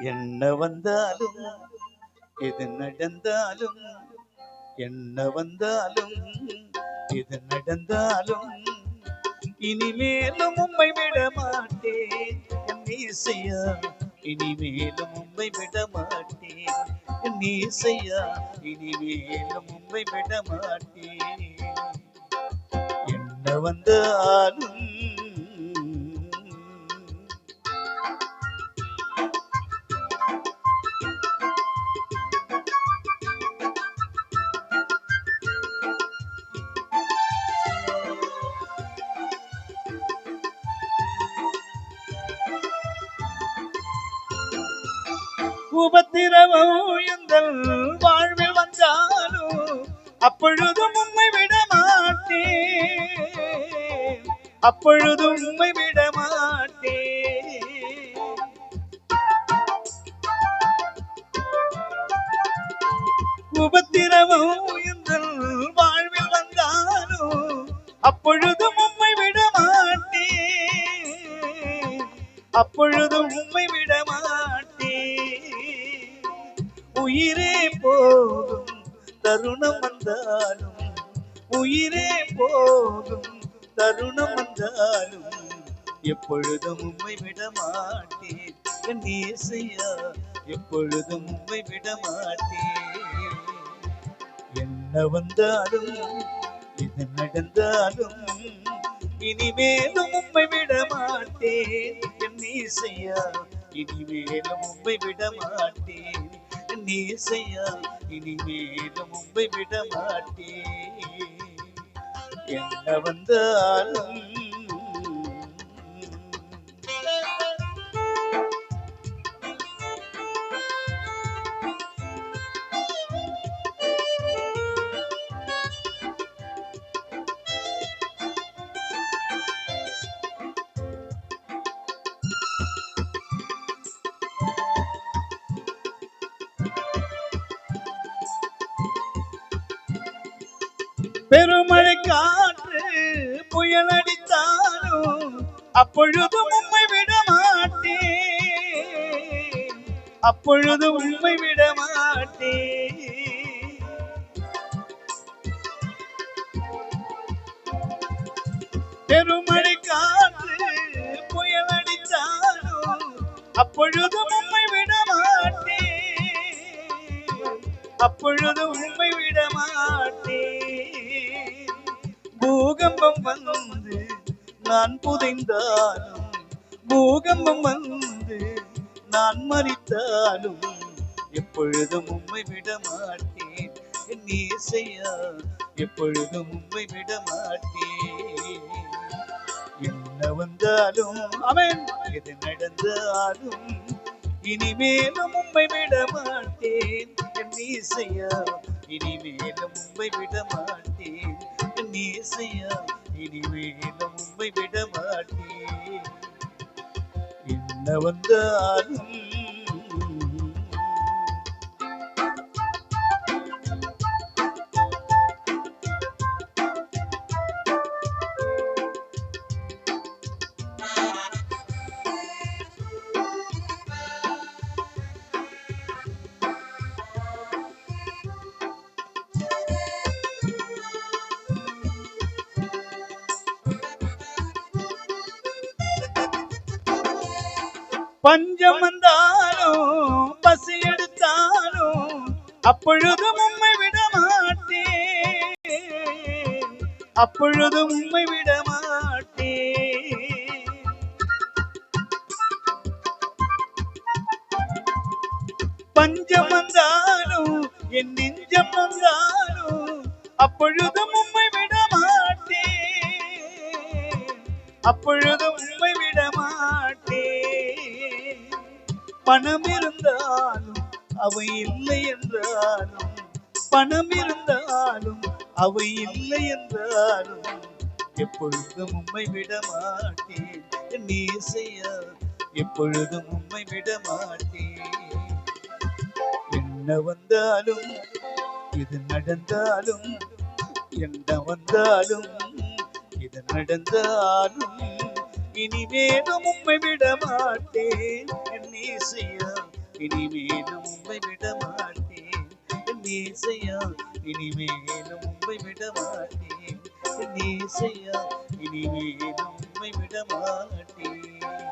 என்ன வந்தாலும் எது நடந்தாலும் என்ன வந்தாலும் எது நடந்தாலும் இனிமேலும் உம்மை விட மாட்டேன். என் இசையா இனிமேலும் உம்மை விட மாட்டேன். என் இனிமேலும் உம்மை விட மாட்டேன். என்ன வந்தாலும் உபத்திரவம் எங்கள் வாழ்வில் வந்தாலும் அப்பொழுதும் உண்மை விட மாட்டேன். அப்பொழுதும் உண்மை விட மாட்டேன். உபத்திரவம் எங்கள் வாழ்வில் வந்தாலும் அப்பொழுதும் உண்மை விட மாட்டேன். அப்பொழுதும் உண்மை விட போகும் தருணம் வந்தாலும் உயிரே போகும் தருணம் வந்தாலும் எப்பொழுதும் உம்மை விட மாட்டேன். என் இசையா எப்பொழுதும் உம்மை விட மாட்டேன். என்ன வந்தாலும் இது நடந்தாலும் இனிமேலும் உம்மை விட மாட்டேன். என் இசையா இனிமேலும் உம்மை விட மாட்டேன். என் இசையா இனிமேலும் உம்மை விட மாட்டேன் என்ன வந்தாலும் பெருமழை காற்று புயல் அடித்தாலும் அப்பொழுதும் உண்மை விட மாட்டேன். அப்பொழுது உண்மை விட மாட்டேன். பெருமழை காற்று புயல் அடித்தாலும் அப்பொழுதும் உண்மை விட மாட்டேன். அப்பொழுது உண்மை பூகம்பம் வந்து நான் புதைந்தாலும் பூகம்பம் வந்து நான் மறித்தாலும் எப்பொழுதும் உம்மை விட மாட்டேன். என் இசையா எப்பொழுதும் உம்மை விட மாட்டேன். என்ன வந்தாலும் அவன் எது நடந்தாலும் இனிமேலும் உம்மை விட மாட்டேன். என் இசையா இனிமேலும் உம்மை விட மாட்டேன். என் இனிமேலும் உண்மை விட மாட்டேன் என்ன வந்தாலும் பஞ்சம் வந்தாலும் பசி எடுத்தாலும் அப்பொழுதும் உண்மை விட மாட்டேன். அப்பொழுதும் உண்மை விட மாட்டேன். பஞ்சம் வந்தாலும் என் நெஞ்சம் வந்தாலும் அப்பொழுதும் உண்மை விட மாட்டேன். அப்பொழுது பணம் இருந்தாலும் அவை இல்லை என்றாலும். பணம் இருந்தாலும் அவை இல்லை என்றாலும். எப்பொழுதும் உம்மை விட மாட்டேன் நீ செய்ய எப்பொழுதும் உம்மை விட மாட்டேன் என்ன வந்தாலும் இது நடந்தாலும் என்ன வந்தாலும் இது நடந்தாலும். இனிமேலும் உண்மை விட மாட்டேன். என் இசையா இனிமேலும் உம்மை விட மாட்டேன். என் ஏசையா இனிமேலும் உண்மை விட மாட்டேன். என் ஏசையா இனிமேலும் உண்மை விட மாட்டேன்.